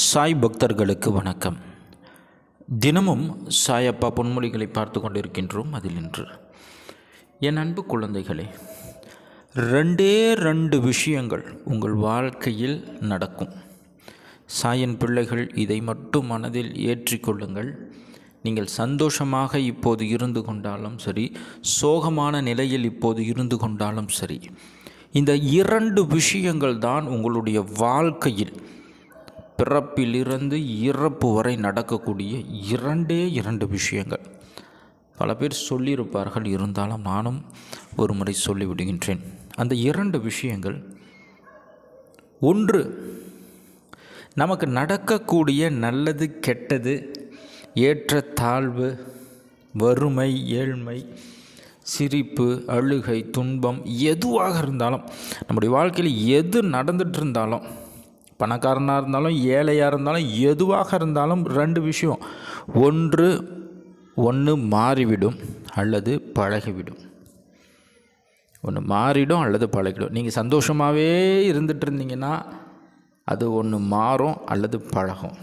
சாய் பக்தர்களுக்கு வணக்கம். தினமும் சாயப்பா பொன்மொழிகளை பார்த்து கொண்டிருக்கின்றோம் அதில் இன்று. என் அன்பு குழந்தைகளே ரெண்டே ரெண்டு விஷயங்கள் உங்கள் வாழ்க்கையில் நடக்கும். சாயன் பிள்ளைகள் இதை மட்டும் மனதில் ஏற்றிக்கொள்ளுங்கள் நீங்கள் சந்தோஷமாக இப்போது இருந்து கொண்டாலும் சரி சோகமான நிலையில் இப்போது இருந்து கொண்டாலும் சரி இந்த இரண்டு விஷயங்கள் தான் உங்களுடைய வாழ்க்கையில் பிறப்பிலிருந்து இறப்பு வரை நடக்கக்கூடிய இரண்டே இரண்டு விஷயங்கள். பல பேர் சொல்லியிருப்பார்கள் இருந்தாலும் நானும் ஒரு முறை சொல்லிவிடுகின்றேன். அந்த இரண்டு விஷயங்கள் ஒன்று நமக்கு நடக்கக்கூடிய நல்லது கெட்டது ஏற்ற தாழ்வு வறுமை ஏழ்மை சிரிப்பு அழுகை துன்பம் எதுவாக இருந்தாலும் நம்முடைய வாழ்க்கையில் எது நடந்துட்டு இருந்தாலும் பணக்காரனாக இருந்தாலும் ஏழையாக இருந்தாலும் எதுவாக இருந்தாலும் ரெண்டு விஷயம். ஒன்று ஒன்று மாறிவிடும் அல்லது பழகிவிடும். ஒன்று மாறிடும் அல்லது பழகிடும் நீங்கள் சந்தோஷமாகவே இருந்துட்டு இருந்தீங்கன்னா அது ஒன்று மாறும் அல்லது பழகும்.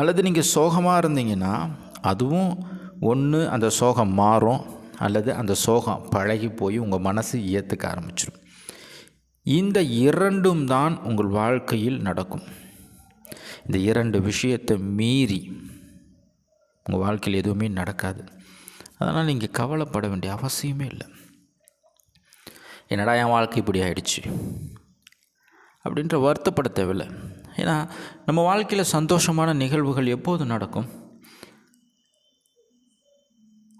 அல்லது நீங்கள் சோகமாக இருந்தீங்கன்னா அதுவும் ஒன்று அந்த சோகம் மாறும் அல்லது அந்த சோகம் பழகி போய் உங்கள் மனசு ஏற்றுக்க ஆரம்பிச்சிடும் இந்த இரண்டும் தான் உங்கள் வாழ்க்கையில் நடக்கும். இந்த இரண்டு விஷயத்தை மீறி உங்கள் வாழ்க்கையில் எதுவுமே நடக்காது. அதனால் நீங்கள் கவலைப்பட வேண்டிய அவசியமே இல்லை. என்னடா என் வாழ்க்கை இப்படி ஆயிடுச்சு? அப்படின்ற வருத்தப்பட தேவையில்லை. ஏன்னா நம்ம வாழ்க்கையில் சந்தோஷமான நிகழ்வுகள் எப்போது நடக்கும்?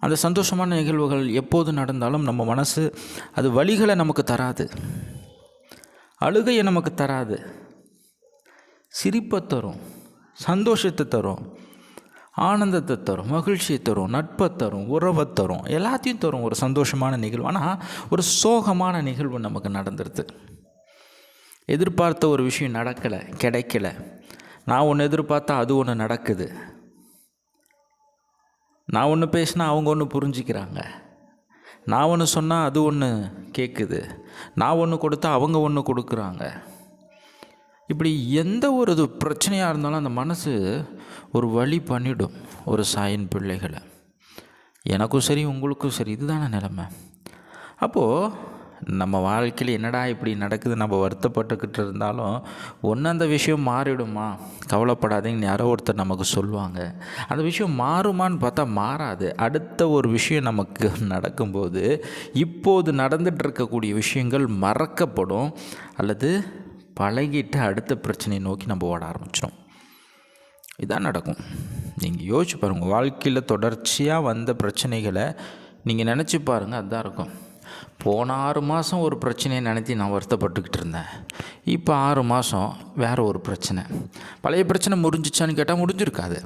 அந்த சந்தோஷமான நிகழ்வுகள் எப்போது நடந்தாலும் நம்ம மனசு அது வழிகளை நமக்கு தராது. அழுகையை நமக்கு தராது. சிரிப்பை தரும் சந்தோஷத்தை தரும் ஆனந்தத்தை தரும் மகிழ்ச்சியை தரும் நட்பை தரும் உறவை தரும் எல்லாத்தையும் தரும் ஒரு சந்தோஷமான நிகழ்வு. ஆனால் ஒரு சோகமான நிகழ்வு நமக்கு நடந்துருது. எதிர்பார்த்த ஒரு விஷயம் நடக்கலை கிடைக்கல. நான் ஒன்று எதிர்பார்த்தா அது ஒன்று நடக்குது. நான் ஒன்று பேசினா அவங்க ஒன்று புரிஞ்சிக்கிறாங்க. நான் ஒன்று சொன்னால் அது ஒன்று கேட்குது நான் ஒன்று கொடுத்தா அவங்க ஒன்று கொடுக்குறாங்க. இப்படி எந்த ஒரு இது பிரச்சனையாக இருந்தாலும் அந்த மனசு ஒரு வழி பண்ணிடும் ஒரு சாயின் பிள்ளைகளை. எனக்கும் சரி உங்களுக்கும் சரி இதுதானே நிலமை. அப்போது நம்ம வாழ்க்கையில் என்னடா இப்படி நடக்குது? நம்ம வருத்தப்பட்டுக்கிட்டு இருந்தாலும் ஒன்று அந்த விஷயம் மாறிடுமா? கவலைப்படாதீங்கன்னு யாரோ ஒருத்தர் நமக்கு சொல்லுவாங்க. அந்த விஷயம் மாறுமான்னு பார்த்தா மாறாது. அடுத்த ஒரு விஷயம் நமக்கு நடக்கும்போது இப்போது நடந்துட்டு இருக்கக்கூடிய விஷயங்கள் மறக்கப்படும் அல்லது பழகிட்டு அடுத்த பிரச்சனையை நோக்கி நம்ம ஓட ஆரம்பிச்சிடும் இதான் நடக்கும். நீங்கள் யோசிச்சு பாருங்கள் வாழ்க்கையில் தொடர்ச்சியாக வந்த பிரச்சனைகளை நீங்கள் நினச்சி பாருங்கள் அதுதான் இருக்கும். போன ஆறு மாதம் ஒரு பிரச்சனையை நினைத்தி நான் வருத்தப்பட்டுக்கிட்டு இருந்தேன். இப்போ ஆறு மாதம் வேறு ஒரு பிரச்சனை. பழைய பிரச்சனை முடிஞ்சிச்சான்னு கேட்டால் முடிஞ்சிருக்காது.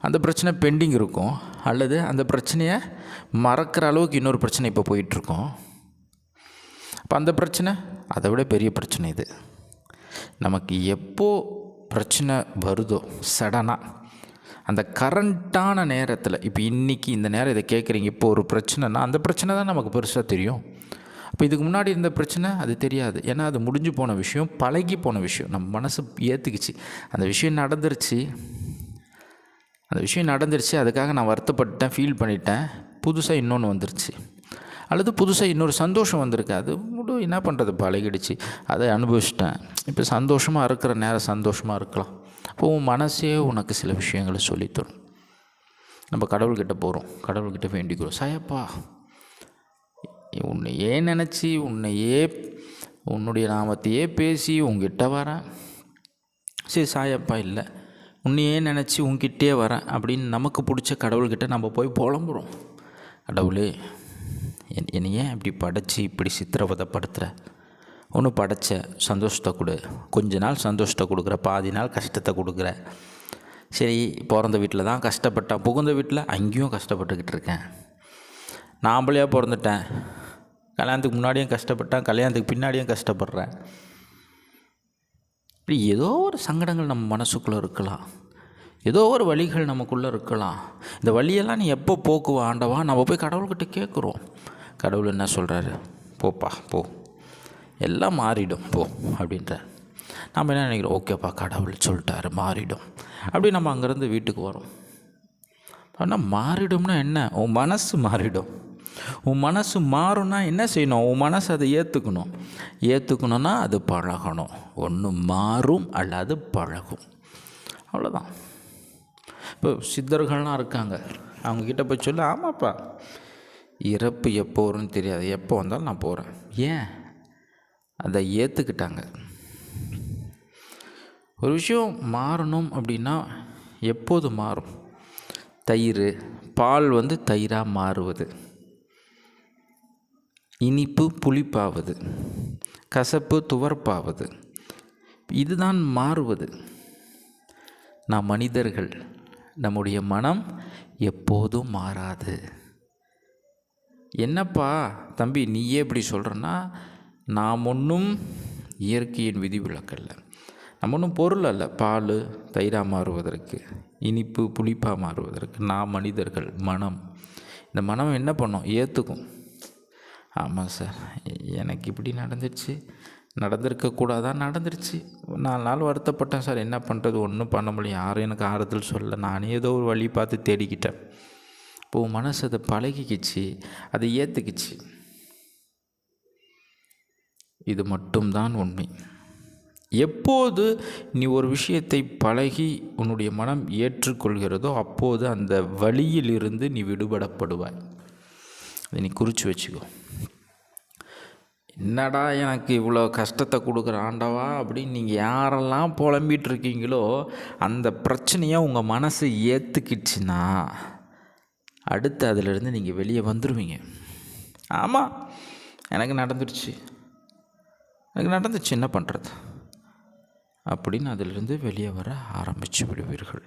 அந்த பிரச்சனை பெண்டிங் இருக்கும். அல்லது அந்த பிரச்சனையை மறக்கிற அளவுக்கு இன்னொரு பிரச்சனை இப்போ போயிட்டுருக்கோம். அப்போ அந்த பிரச்சனை அதை விட பெரிய பிரச்சனை இது. நமக்கு எப்போது பிரச்சனை வருதோ சடனாக அந்த கரண்ட்டான நேரத்தில் இப்போ இன்றைக்கி இந்த நேரம் இதை கேட்குறீங்க இப்போ ஒரு பிரச்சனைனா அந்த பிரச்சனை தான் நமக்கு பெருசாக தெரியும். அப்போ இதுக்கு முன்னாடி இருந்த பிரச்சனை அது தெரியாது. ஏன்னா அது முடிஞ்சு போன விஷயம் பழகி போன விஷயம். நம்ம மனசு ஏற்றுக்குச்சு அந்த விஷயம் நடந்துருச்சு. அந்த விஷயம் நடந்துருச்சு. அதுக்காக நான் வருத்தப்பட்டேன் ஃபீல் பண்ணிட்டேன். புதுசாக இன்னொன்று வந்துருச்சு. அல்லது புதுசாக இன்னொரு சந்தோஷம் வந்திருக்கு. அது முழு என்ன பண்ணுறது பழகிடுச்சு. அதை அனுபவிச்சிட்டேன். இப்போ சந்தோஷமாக இருக்கிற நேரம் சந்தோஷமாக இருக்கலாம். அப்போ உன் மனசே உனக்கு சில விஷயங்களை சொல்லித்தரும். நம்ம கடவுள்கிட்ட போகிறோம் கடவுள்கிட்ட வேண்டிக்கிறோம். சாயப்பா உன்னையே நினச்சி உன்னையே உன்னுடைய நாமத்தையே பேசி உங்ககிட்ட வரேன். சரி சாயப்பா இல்லை. உன்னையே நினச்சி உங்ககிட்டே வரேன் அப்படின்னு நமக்கு பிடிச்ச கடவுள்கிட்ட நம்ம போய் புலம்புறோம். கடவுளே என் என்னை ஏன் இப்படி படைச்சி இப்படி சித்திரவதைப்படுத்துகிற ஒன்று படைச்ச சந்தோஷத்தை கொடு. கொஞ்ச நாள் சந்தோஷத்தை கொடுக்குற பாதி நாள் கஷ்டத்தை கொடுக்குற. சரி பிறந்த வீட்டில் தான் கஷ்டப்பட்டேன். புகுந்த வீட்டில் அங்கேயும் கஷ்டப்பட்டுக்கிட்டு இருக்கேன். நாம்பளையாக பிறந்துட்டேன். கல்யாணத்துக்கு முன்னாடியும் கஷ்டப்பட்டேன். கல்யாணத்துக்கு பின்னாடியும் கஷ்டப்படுறேன். இப்படி ஏதோ ஒரு சங்கடங்கள் நம்ம மனசுக்குள்ளே இருக்கலாம். ஏதோ ஒரு வழிகள் நமக்குள்ளே இருக்கலாம். இந்த வழியெல்லாம் நீ எப்போ போக்குவ ஆண்டவா? நம்ம போய் கடவுள்கிட்ட கேட்குறோம். கடவுள் என்ன சொல்கிறாரு போப்பா போ. எல்லாம் மாறிடும் போ அப்படின்ற நம்ம என்ன நினைக்கிறோம்? ஓகேப்பா கடவுள் சொல்லிட்டாரு மாறிடும். அப்படி நம்ம அங்கேருந்து வீட்டுக்கு வரோம். ஆனால் மாறிடும்னா என்ன? உன் மனசு மாறிடும். உன் மனசு மாறும்னா என்ன செய்யணும்? உன் மனசு அதை ஏற்றுக்கணும் ஏற்றுக்கணுன்னா அது பழகணும். ஒன்று மாறும் அல்லது பழகும். அவ்வளோதான் இப்போ சித்தர்கள்லாம் இருக்காங்க. அவங்கக்கிட்ட போய் சொல்ல ஆமாப்பா இறப்பு எப்போ வரும்னு தெரியாது. எப்போ வந்தாலும் நான் போகிறேன் ஏன்? அதை ஏற்றுக்கிட்டாங்க ஒரு விஷயம் மாறணும் அப்படின்னா எப்போது மாறும்? தயிர் பால் வந்து தயிராக மாறுவது. இனிப்பு புளிப்பாவது. கசப்பு துவர்ப்பாவது. இதுதான் மாறுவது. நாம் மனிதர்கள் நம்முடைய மனம் எப்போதும் மாறாது. என்னப்பா தம்பி நீயே இப்படி சொல்கிறன்னா நாம் ஒன்றும் இயற்கையின் விதிவிலக்கல்ல. நம்ம ஒன்றும் பொருள் அல்ல. பால் தயிராக மாறுவதற்கு இனிப்பு புளிப்பாக மாறுவதற்கு நாம் மனிதர்கள் மனம். இந்த மனம் என்ன பண்ணோம்? ஏற்றுக்கும் ஆமாம் சார். எனக்கு இப்படி நடந்துருச்சு. நடந்திருக்கக்கூடாதான் நடந்துருச்சு. நாலு நாள் வருத்தப்பட்டேன் சார். என்ன பண்ணுறது ஒன்றும் பண்ண முடியும் யாரும் எனக்கு ஆறுதல் சொல்ல நானே ஏதோ ஒரு வழி பார்த்து தேடிக்கிட்டேன். இப்போது மனசு அதை பழகிக்கிச்சு. அதை ஏற்றுக்கிச்சு இது மட்டும்தான் உண்மை. எப்போது நீ ஒரு விஷயத்தை பழகி உன்னுடைய மனம் ஏற்றுக்கொள்கிறதோ அப்போது அந்த வழியிலிருந்து நீ விடுபடப்படுவாய். அதை நீ குறித்து வச்சுக்கோ. என்னடா எனக்கு இவ்வளோ கஷ்டத்தை கொடுக்குற ஆண்டவா? அப்படின்னு நீங்கள் யாரெல்லாம் புலம்பிகிட்டு இருக்கீங்களோ அந்த பிரச்சனையை உங்கள் மனசு ஏற்றுக்கிடுச்சின்னா அடுத்து அதிலிருந்து நீங்கள் வெளியே வந்துடுவீங்க ஆமாம் எனக்கு நடந்துடுச்சு எனக்கு நடந்துச்சு என்ன பண்ணுறது அப்படின்னு அதிலிருந்து வெளியே வர ஆரம்பித்து விடுவீர்கள்.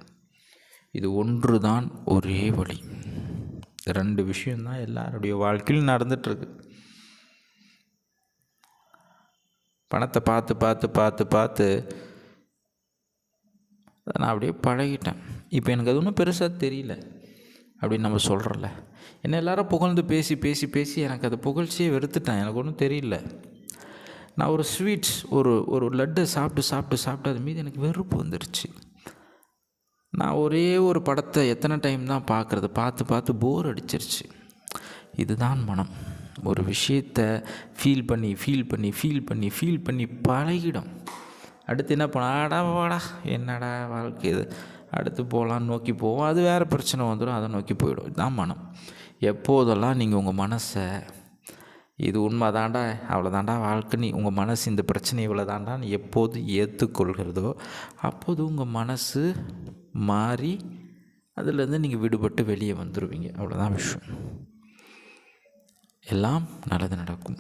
இது ஒன்று தான் ஒரே வழி. ரெண்டு விஷயந்தான் எல்லாருடைய வாழ்க்கையில் நடந்துகிட்ருக்கு பணத்தை பார்த்து பார்த்து பார்த்து பார்த்து நான் அப்படியே பழகிட்டேன். இப்போ எனக்கு அது ஒன்றும் பெருசாக தெரியல அப்படின்னு நம்ம சொல்கிறோம்ல என்ன எல்லாரும் புகழ்ந்து பேசி பேசி பேசி எனக்கு அது புகழ்ச்சியே வெறுத்துட்டேன். எனக்கு ஒன்றும் தெரியல. நான் ஒரு ஸ்வீட்ஸ் ஒரு ஒரு லட்டை சாப்பிட்டு சாப்பிட்டு சாப்பிட்டு அது மீது எனக்கு வெறுப்பு வந்துடுச்சு நான் ஒரே ஒரு படத்தை எத்தனை டைம் தான் பார்க்குறது? பார்த்து பார்த்து போர் அடிச்சிருச்சு. இதுதான் மனம். ஒரு விஷயத்தை ஃபீல் பண்ணி ஃபீல் பண்ணி ஃபீல் பண்ணி ஃபீல் பண்ணி பழகிடும். அடுத்து என்ன பண்ண ஆடா வாடா என்னடா வாழ்க்கை இது? அடுத்து போகலான்னு நோக்கி போவோம். அது வேறு பிரச்சனை வந்துடும். அதை நோக்கி போயிடும். இதுதான் மனம். எப்போதெல்லாம் நீங்கள் உங்கள் மனசை இது உண்மை தாண்டா அவ்வளோதாண்டா வாழ்க்கை. நீ உங்கள் மனசு இந்த பிரச்சனை இவ்வளோதாண்டா எப்போது ஏற்றுக்கொள்கிறதோ அப்போது உங்கள் மனசு மாறி அதுலேருந்து நீங்கள் விடுபட்டு வெளியே வந்துடுவீங்க அவ்வளோதான் விஷயம். எல்லாம் நல்லது நடக்கும்.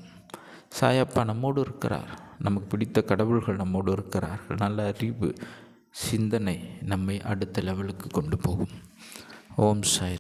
சாயப்பா நம்மோடு இருக்கிறார். நமக்கு பிடித்த கடவுள்கள் நம்மோடு இருக்கிறார்கள். நல்ல அறிவு சிந்தனை நம்மை அடுத்த லெவலுக்கு கொண்டு போகும். ஓம் சாய்